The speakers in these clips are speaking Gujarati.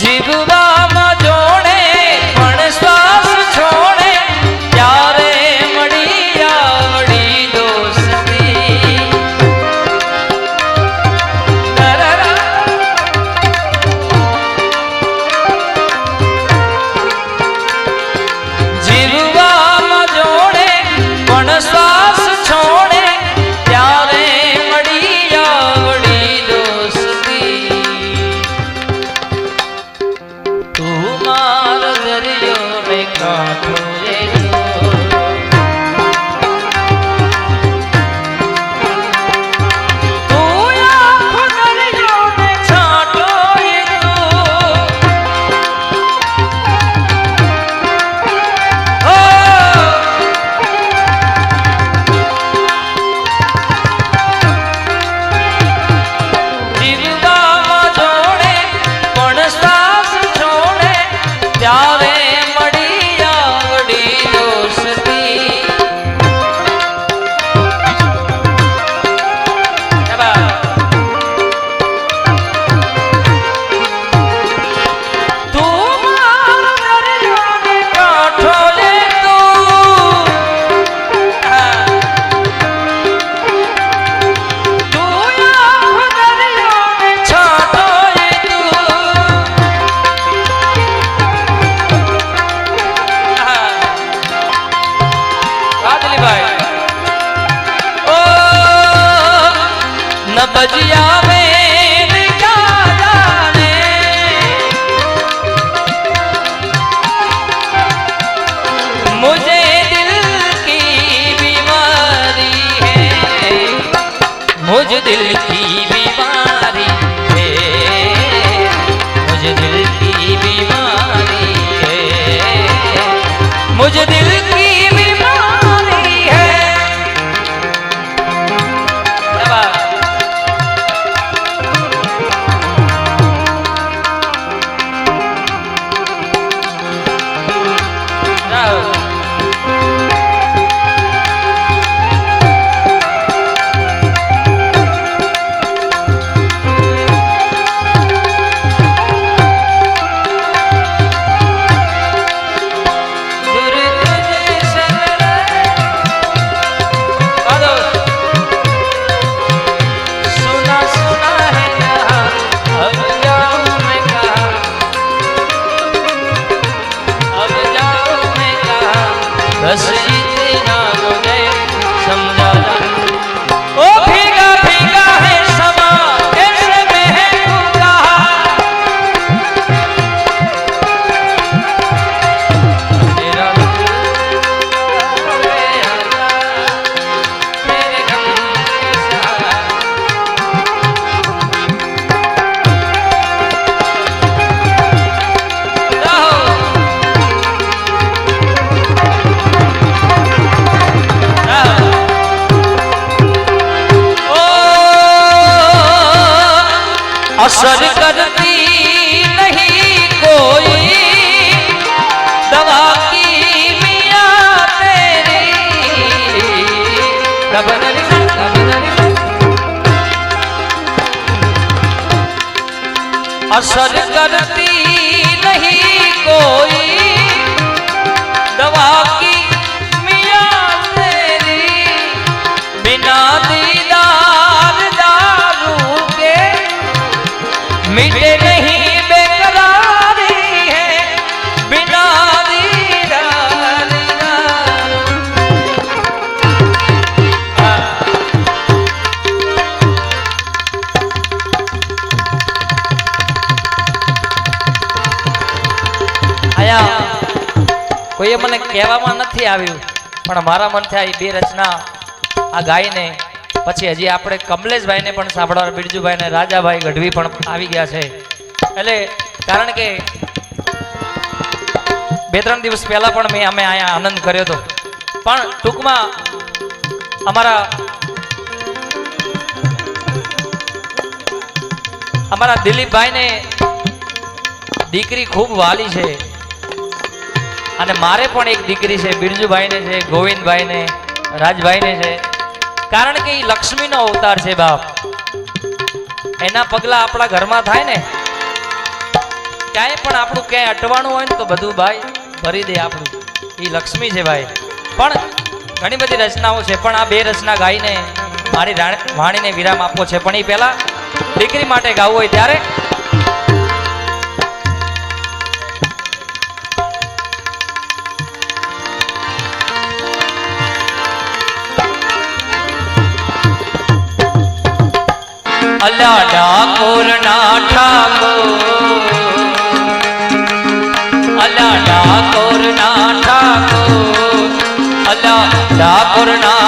ஜிகுராம दिल की 哎 અસર કરતી નહીં કોઈ. દવા કી મિયા અસર કરતી એ મને કહેવામાં નથી આવ્યું, પણ મારા મનથી આ બે રચના, આ ગાયને પછી હજી આપણે કમલેશભાઈને પણ સાંભળવા બિરજુભાઈ ને રાજાભાઈ ગઢવી પણ આવી ગયા છે. એટલે કારણ કે બે ત્રણ દિવસ પહેલા પણ મેં અમે અહીંયા આનંદ કર્યો હતો. પણ ટૂંકમાં અમારા અમારા દિલીપભાઈને દીકરી ખૂબ વાલી છે. અને મારે પણ એક દીકરી છે, બિરજુભાઈને છે, ગોવિંદભાઈને, રાજભાઈને છે. કારણ કે એ લક્ષ્મીનો અવતાર છે બાપ. એના પગલા આપણા ઘરમાં થાય ને, ક્યાંય પણ આપણું ક્યાંય અટવાનું હોય ને તો બધું ભાઈ ભરી દે આપણું. એ લક્ષ્મી છે ભાઈ. પણ ઘણી બધી રચનાઓ છે, પણ આ બે રચના ગાઈને મારી વાણીને વિરામ આપવો છે. પણ એ પહેલાં દીકરી માટે ગાવું હોય ત્યારે અલ્યા ડાકોર ના ઠાકોર. અલ્યા ડાકોર ના ઠાકોર ના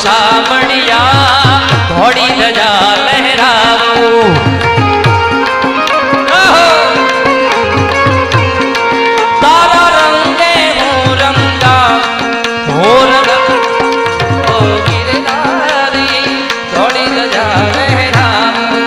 સાંભળ્યા ઘોડી ધજા લહેરાવું. તારા રંગે હું રંગા ઢોલ ગિરનારી ઘોડી ધજા લહેરાવું.